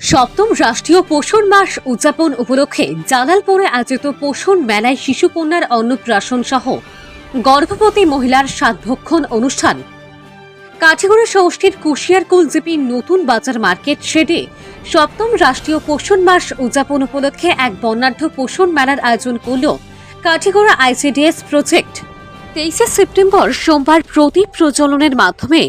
সপ্তম রাষ্ট্রীয় পোষণ মাস উদযাপন উপলক্ষে জালালপুরে আয়োজিত পোষণ মেলায় শিশুকন্যার অন্নপ্রাশন সহ গর্ভবতী মহিলার সাতভক্ষণ অনুষ্ঠান। কাঠিগড়া সমষ্টির কুশিয়ারকুল জিপি নতুন বাজার মার্কেট শেডে সপ্তম রাষ্ট্রীয় পোষণ মাস উদযাপন উপলক্ষে এক বর্ণাঢ্য পোষণ মেলার আয়োজন করল কাঠিগড়া আইসিডিএস প্রজেক্ট। তেইশে সেপ্টেম্বর সোমবার প্রদীপ প্রজ্বলনের মাধ্যমে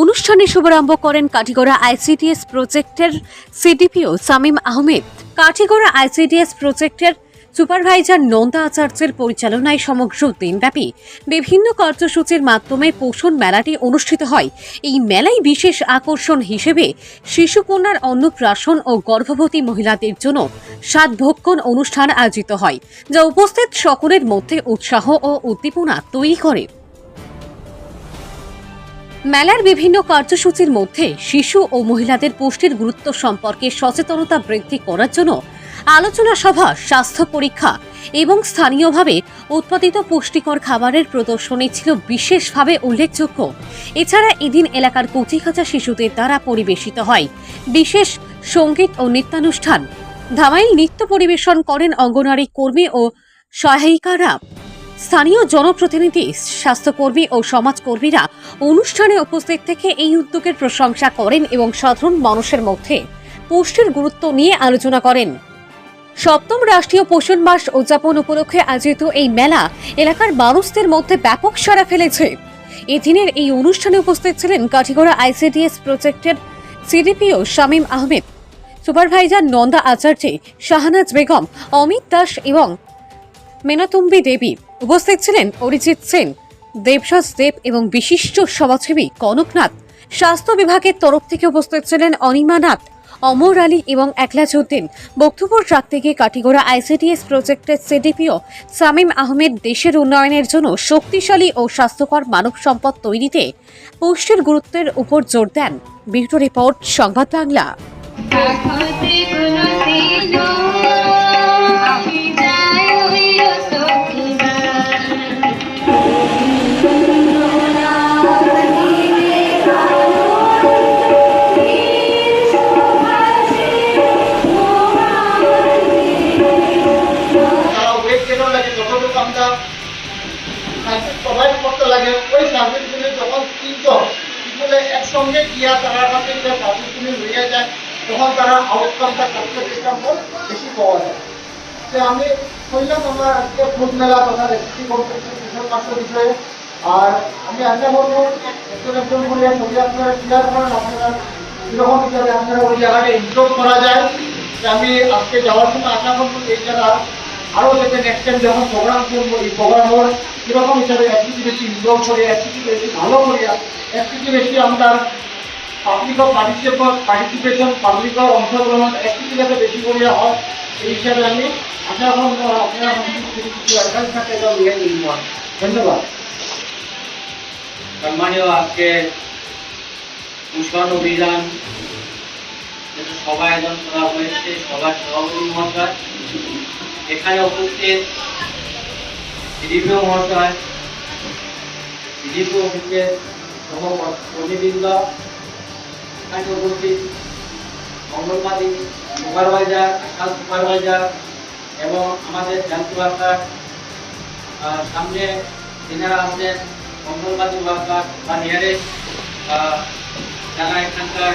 অনুষ্ঠানে শুভারম্ভ করেন কাঠিগড়া আইসিডিএস প্রজেক্টের সিডিপিও সামিম আহমেদ। কাঠিগড়া আইসিডিএস প্রজেক্টের সুপারভাইজার নন্দা আচার্যের পরিচালনায় সমগ্র দিনব্যাপী বিভিন্ন কার্যসূচির মাধ্যমে পোষণ মেলাটি অনুষ্ঠিত হয়। এই মেলায় বিশেষ আকর্ষণ হিসেবে শিশুকন্যার অন্নপ্রাশন ও গর্ভবতী মহিলাদের জন্য সাতভক্ষণ অনুষ্ঠান আয়োজিত হয়, যা উপস্থিত সকলের মধ্যে উৎসাহ ও উদ্দীপনা তৈরি করে। মেলার বিভিন্ন কার্যসূচির মধ্যে শিশু ও মহিলাদের পুষ্টির গুরুত্ব সম্পর্কে সচেতনতা বৃদ্ধি করার জন্য আলোচনা সভা, স্বাস্থ্য পরীক্ষা এবং স্থানীয়ভাবে উৎপাদিত পুষ্টিকর খাবারের প্রদর্শনী ছিল বিশেষভাবে উল্লেখযোগ্য। এছাড়া এদিন এলাকার কচিকাচা শিশুদের দ্বারা পরিবেশিত হয়। বিশেষ সংগীত ও নৃত্যানুষ্ঠান। ধামাইল নৃত্য পরিবেশন করেন অঙ্গনারী কর্মী ও সহায়িকারা। স্থানীয় জনপ্রতিনিধি, স্বাস্থ্যকর্মী ও সমাজকর্মীরা অনুষ্ঠানে উপস্থিত থেকে এই উদ্যোগের প্রশংসা করেন এবং সাধারণ মানুষের মধ্যে পুষ্টির গুরুত্ব নিয়ে আলোচনা করেন। সপ্তম রাষ্ট্রীয় পোষণ মাস উদযাপন উপলক্ষে আয়োজিত এই মেলা এলাকার মানুষদের মধ্যে ব্যাপক সাড়া ফেলেছে। এদিনের এই অনুষ্ঠানে উপস্থিত ছিলেন কাঠিগড়া আইসিডিএস প্রজেক্টের সিডিপিও শামীম আহমেদ, সুপারভাইজার নন্দা আচার্য, শাহনাজ বেগম, অমিত দাস এবং মেনাতুম্বি দেবী। উপস্থিত ছিলেন অরিজিৎ সেন দেবসাস দেব এবং বিশিষ্ট সমাজসেবী কনকনাথ। স্বাস্থ্য বিভাগের তরফ থেকে উপস্থিত ছিলেন অনিমা নাথ অমর আলী এবং একলাজউদ্দিন বক্তব্য রাখতে থেকে কাটিগড়া আইসিটিএস প্রজেক্টের সিডিপিও সামিম আহমেদ দেশের উন্নয়নের জন্য শক্তিশালী ও স্বাস্থ্যকর মানব সম্পদ তৈরিতে পুষ্টির গুরুত্বের উপর জোর দেন। বিউটো রিপোর্ট, সংবাদ বাংলা। তারা কাছে যে সার্ভিসগুলি লইয়া যায়, তখন তারা আউটকামটা করতে ডিস্টার্ব বেশি পাওয়া যায়। তো আমি শুনলাম আমার আজকে ফুড মেলা তথা রেসিপি কম্পিটিশন কিশোর মাসের বিষয়ে। আর আমি আশা করব একজন একজন করে ছবি আপনারা ক্লিয়ার করেন, আপনারা কীরকম হিসাবে আপনারা ওই জায়গাটা ইনক্লুড করা যায়। যে আমি আজকে যাওয়ার সময় আশা করব, এই জায়গা আরও যাতে নেক্সট টাইম যখন প্রোগ্রাম করব, এই প্রোগ্রামের কীরকম হিসাবে বেশি ইনভলভ করে ভালো করিয়া বেশি আমরা পার্টিসিপেট পার্টিসিপেশন পাবলিকও অংশগ্রহণ যাতে বেশি করিয়া হয়, এই হিসাবে আমি হয়েছে মহাশয়। এখানে উপস্থিত মহাশয় ডিডিপিও অফিসের সহ কর্মীবৃন্দ এখানে উপস্থিত অঙ্গনবাদী, সুপারভাইজার আশা সুপারভাইজার এবং আমাদের জানতে ওয়ার্কার সামনে যেনারা আছেন, অঙ্গনবাদী ওয়ার্কার বা নিয়ারেস্ট যারা এখানকার